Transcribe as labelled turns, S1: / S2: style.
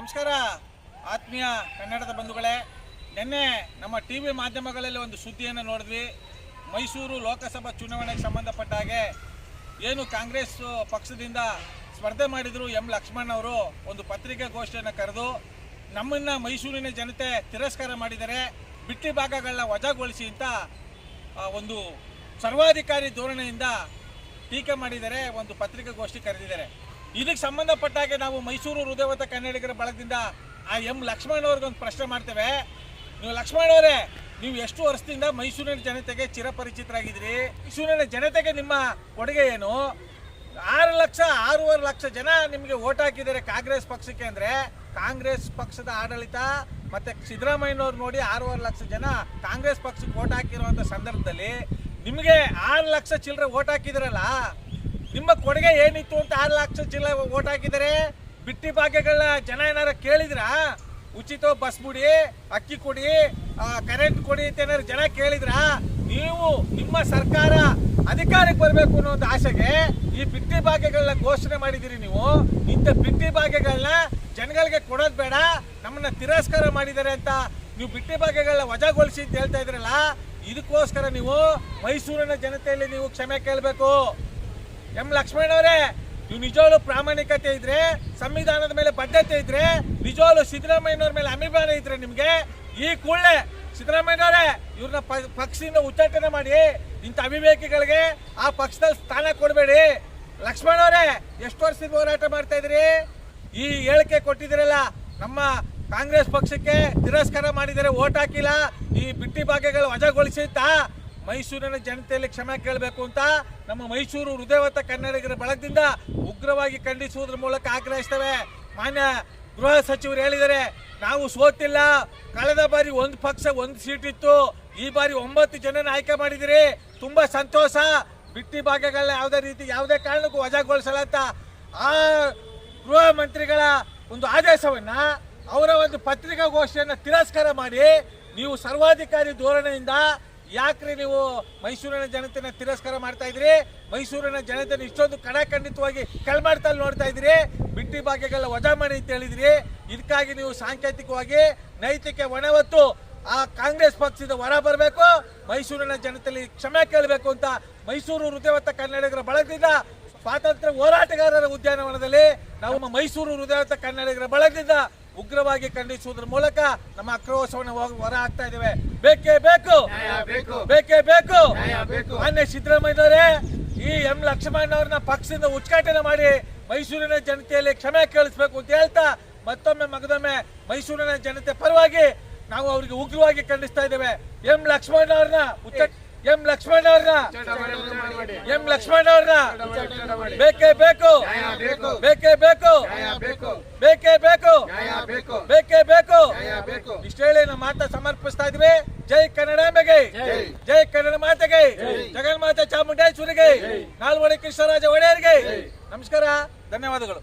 S1: ನಮಸ್ಕಾರ. ಆತ್ಮೀಯ ಕನ್ನಡದ ಬಂಧುಗಳೇ, ನಿನ್ನೆ ನಮ್ಮ ಟಿ ವಿ ಮಾಧ್ಯಮಗಳಲ್ಲಿ ಒಂದು ಸುದ್ದಿಯನ್ನು ನೋಡಿದ್ವಿ. ಮೈಸೂರು ಲೋಕಸಭಾ ಚುನಾವಣೆಗೆ ಸಂಬಂಧಪಟ್ಟ ಹಾಗೆ ಏನು ಕಾಂಗ್ರೆಸ್ ಪಕ್ಷದಿಂದ ಸ್ಪರ್ಧೆ ಮಾಡಿದರು ಎಂ ಲಕ್ಷ್ಮಣ್ ಅವರು ಒಂದು ಪತ್ರಿಕಾಗೋಷ್ಠಿಯನ್ನು ಕರೆದು, ನಮ್ಮನ್ನು ಮೈಸೂರಿನ ಜನತೆ ತಿರಸ್ಕಾರ ಮಾಡಿದರೆ ಬಿಟ್ಟಿ ಭಾಗಗಳನ್ನ ವಜಾಗೊಳಿಸಿ ಅಂತ ಒಂದು ಸರ್ವಾಧಿಕಾರಿ ಧೋರಣೆಯಿಂದ ಟೀಕೆ ಮಾಡಿದರೆ ಒಂದು ಪತ್ರಿಕಾಗೋಷ್ಠಿ ಕರೆದಿದ್ದಾರೆ. ಇದಕ್ಕೆ ಸಂಬಂಧಪಟ್ಟ ಹಾಗೆ ನಾವು ಮೈಸೂರು ಹೃದಯವತ ಕನ್ನಡಿಗರ ಬಳಗದಿಂದ ಆ ಎಂ ಲಕ್ಷ್ಮಣ್ ಅವ್ರಿಗೊಂದು ಪ್ರಶ್ನೆ ಮಾಡ್ತೇವೆ. ನೀವು ಲಕ್ಷ್ಮಣ್ ಅವರೇ, ನೀವು ಎಷ್ಟು ವರ್ಷದಿಂದ ಮೈಸೂರಿನ ಜನತೆಗೆ ಚಿರಪರಿಚಿತರಾಗಿದ್ದೀರಿ? ಮೈಸೂರಿನ ಜನತೆಗೆ ನಿಮ್ಮ ಕೊಡುಗೆ ಏನು? ಆರು ಲಕ್ಷ, ಆರೂವರೆ ಲಕ್ಷ ಜನ ನಿಮಗೆ ಓಟ್ ಹಾಕಿದ್ದಾರೆ ಕಾಂಗ್ರೆಸ್ ಪಕ್ಷಕ್ಕೆ ಅಂದ್ರೆ. ಕಾಂಗ್ರೆಸ್ ಪಕ್ಷದ ಆಡಳಿತ ಮತ್ತೆ ಸಿದ್ದರಾಮಯ್ಯನವ್ರು ನೋಡಿ ಆರೂವರೆ ಲಕ್ಷ ಜನ ಕಾಂಗ್ರೆಸ್ ಪಕ್ಷಕ್ಕೆ ಓಟ್ ಹಾಕಿರುವಂತ ಸಂದರ್ಭದಲ್ಲಿ ನಿಮಗೆ ಆರು ಲಕ್ಷ ಚಿಲ್ಲರೆ ಓಟ್ ಹಾಕಿದಿರಲ್ಲ ನಿಮ್ಮ ಕೊಡುಗೆ ಏನಿತ್ತು ಅಂತ ಆರು ಲಕ್ಷ ಜಿಲ್ಲೆ ಓಟ್ ಹಾಕಿದರೆ ಬಿಟ್ಟಿ ಭಾಗ್ಯಗಳನ್ನ ಜನ ಏನಾರ ಕೇಳಿದ್ರಾ? ಉಚಿತ ಬಸ್ ಬಿಡಿ ಅಕ್ಕಿ ಕೊಡಿ ಕರೆಂಟ್ ಕೊಡಿ ಅಂತ ಏನಾದ್ರು ಜನ ಕೇಳಿದ್ರಾ? ನೀವು ನಿಮ್ಮ ಸರ್ಕಾರ ಅಧಿಕಾರಕ್ಕೆ ಬರಬೇಕು ಅನ್ನೋ ಒಂದು ಆಸೆಗೆ ಈ ಬಿಟ್ಟಿ ಭಾಗ್ಯಗಳನ್ನ ಘೋಷಣೆ ಮಾಡಿದಿರಿ ನೀವು. ಇಂಥ ಬಿಟ್ಟಿ ಭಾಗ್ಯಗಳನ್ನ ಜನಗಳಿಗೆ ಕೊಡೋದು ಬೇಡ, ನಮ್ಮನ್ನ ತಿರಸ್ಕಾರ ಮಾಡಿದ್ದಾರೆ ಅಂತ ನೀವು ಬಿಟ್ಟಿ ಭಾಗ್ಯಗಳನ್ನ ವಜಾಗೊಳಿಸಿ ಅಂತ ಹೇಳ್ತಾ ಇದ್ರಲ್ಲ, ಇದಕ್ಕೋಸ್ಕರ ನೀವು ಮೈಸೂರಿನ ಜನತೆಯಲ್ಲಿ ನೀವು ಕ್ಷಮೆ ಕೇಳಬೇಕು. ಎಂ ಲಕ್ಷ್ಮಣವರೇ ನೀವು ನಿಜವಾಗ್ಲು ಪ್ರಾಮಾಣಿಕತೆ ಇದ್ರೆ, ಸಂವಿಧಾನದ ಮೇಲೆ ಬದ್ಧತೆ ಇದ್ರೆ, ನಿಜವಾಗ್ಲು ಸಿದ್ದರಾಮಯ್ಯನವ್ರ ಮೇಲೆ ಅಭಿಮಾನ ಇದ್ರೆ ನಿಮ್ಗೆ, ಈ ಕೂಡಲೇ ಸಿದ್ದರಾಮಯ್ಯನವರೇ ಇವ್ರನ್ನ ಪಕ್ಷದಿಂದ ಉಚ್ಚಾಟನೆ ಮಾಡಿ, ಇಂಥ ಅವಿವೇಕಿಗಳಿಗೆ ಆ ಪಕ್ಷದಲ್ಲಿ ಸ್ಥಾನ ಕೊಡಬೇಡಿ. ಲಕ್ಷ್ಮಣವರೇ ಎಷ್ಟು ವರ್ಷದ ಹೋರಾಟ ಮಾಡ್ತಾ ಇದ್ರಿ ಈ ಹೇಳಿಕೆ ಕೊಟ್ಟಿದ್ದೀರಲ್ಲ, ನಮ್ಮ ಕಾಂಗ್ರೆಸ್ ಪಕ್ಷಕ್ಕೆ ತಿರಸ್ಕಾರ ಮಾಡಿದರೆ ಓಟ್ ಹಾಕಿಲ್ಲ, ಈ ಬಿಟ್ಟಿ ಭಾಗ್ಯಗಳು ವಜಾಗೊಳಿಸಿ ಅಂತ ಮೈಸೂರಿನ ಜನತೆಯಲ್ಲಿ ಕ್ಷಮೆ ಕೇಳಬೇಕು ಅಂತ ನಮ್ಮ ಮೈಸೂರು ಹೃದಯವಂತ ಕನ್ನಡಿಗರ ಬಳಗದಿಂದ ಉಗ್ರವಾಗಿ ಖಂಡಿಸುವುದರ ಮೂಲಕ ಆಗ್ರಹಿಸ್ತೇವೆ. ಮಾನ್ಯ ಗೃಹ ಸಚಿವರು ಹೇಳಿದರೆ, ನಾವು ಸೋತಿಲ್ಲ. ಕಳೆದ ಬಾರಿ ಒಂದು ಪಕ್ಷ ಒಂದು ಸೀಟ್ ಇತ್ತು. ಈ ಬಾರಿ ಒಂಬತ್ತು ಜನನ ಆಯ್ಕೆ ಮಾಡಿದಿರಿ. ತುಂಬಾ ಸಂತೋಷ. ಬಿಟ್ಟಿ ಭಾಗಗಳನ್ನ ಯಾವುದೇ ರೀತಿ ಯಾವುದೇ ಕಾರಣಕ್ಕೂ ವಜಾಗೊಳಿಸಲ್ಲ ಅಂತ ಆ ಗೃಹ ಮಂತ್ರಿಗಳ ಒಂದು ಆದೇಶವನ್ನ, ಅವರ ಒಂದು ಪತ್ರಿಕಾಗೋಷ್ಠಿಯನ್ನು ತಿರಸ್ಕಾರ ಮಾಡಿ, ನೀವು ಸರ್ವಾಧಿಕಾರಿ ಧೋರಣೆಯಿಂದ ಯಾಕ್ರಿ ನೀವು ಮೈಸೂರಿನ ಜನತೆನ ತಿರಸ್ಕಾರ ಮಾಡ್ತಾ ಇದ್ರಿ? ಮೈಸೂರಿನ ಜನತೆನ ಇಷ್ಟೊಂದು ಕಡಾಖಂಡಿತವಾಗಿ ಕಳ್ಮಾಡ್ತಲ್ಲಿ ನೋಡ್ತಾ ಇದ್ರಿ? ಬಿಟ್ಟಿ ಭಾಗ್ಯಗಳ ವಜಾ ಮಾಡಿ ಅಂತ ಹೇಳಿದ್ರಿ. ಇದಕ್ಕಾಗಿ ನೀವು ಸಾಂಕೇತಿಕವಾಗಿ ನೈತಿಕ ಹೊಣೆವತ್ತು ಆ ಕಾಂಗ್ರೆಸ್ ಪಕ್ಷದ ಹೊರ ಬರಬೇಕು, ಮೈಸೂರಿನ ಜನತೆಯಲ್ಲಿ ಕ್ಷಮೆ ಕೇಳಬೇಕು ಅಂತ ಮೈಸೂರು ಹೃದಯವತ್ತ ಕನ್ನಡಿಗರ ಬಳಗದಿಂದ ಸ್ವಾತಂತ್ರ್ಯ ಹೋರಾಟಗಾರರ ಉದ್ಯಾನವನದಲ್ಲಿ ನಾವು ನಮ್ಮ ಮೈಸೂರು ಹೃದಯವತ್ತ ಕನ್ನಡಿಗರ ಬಳಗದಿಂದ ಉಗ್ರವಾಗಿ ಖಂಡಿಸುವುದರ ಮೂಲಕ ನಮ್ಮ ಆಕ್ರೋಶವನ್ನು ಹೊರ ಹಾಕ್ತಾ ಇದ್ದೇವೆ. ಬೇಕೇ ಬೇಕು. ಬೇಕೇ. ಬೇಕು ಮಾನ್ಯ ಸಿದ್ದರಾಮಯ್ಯವರೇ ಈ ಎಂ ಲಕ್ಷ್ಮಣ್ ಅವ್ರನ್ನ ಪಕ್ಷದಿಂದ ಉಚ್ಚಾಟನೆ ಮಾಡಿ ಮೈಸೂರಿನ ಜನತೆಯಲ್ಲಿ ಕ್ಷಮೆ ಕೇಳಿಸ್ಬೇಕು ಅಂತ ಹೇಳ್ತಾ ಮತ್ತೊಮ್ಮೆ ಮಗದೊಮ್ಮೆ ಮೈಸೂರಿನ ಜನತೆ ಪರವಾಗಿ ನಾವು ಅವರಿಗೆ ಉಗ್ರವಾಗಿ ಖಂಡಿಸ್ತಾ ಇದ್ದೇವೆ. ಎಂ ಲಕ್ಷ್ಮಣ್ ಅವ್ರನ್ನ ಎಂ ಲಕ್ಷ್ಮಣ್ ಅವ್ರನ್ನ ಎಂ ಲಕ್ಷ್ಮಣ್ ಅವ್ರನ್ನ ಬೇಕೇ ಬೇಕು. ಬೇಕೇ. ಬೇಕು. ಬೇಕೇ ಬೇಕು. ಬೇಕೇ. ಬೇಕು ಇಷ್ಟ ಹೇಳಿ ನಮ್ಮ ಮಾತ ಸಮರ್ಪಿಸ್ತಾ ಇದ್ವಿ. ಜೈ ಕನ್ನಡಾಂಬೆಗೆ ಜೈ. ಕನ್ನಡ ಮಾತೆಗೆ. ಜಗನ್ಮಾತೆ ಚಾಮುಂಡೇಶ್ವರಿಗೆ. ನಾಲ್ವಡಿ ಕೃಷ್ಣರಾಜ ಒಡೆಯರಿಗೆ. ನಮಸ್ಕಾರ. ಧನ್ಯವಾದಗಳು.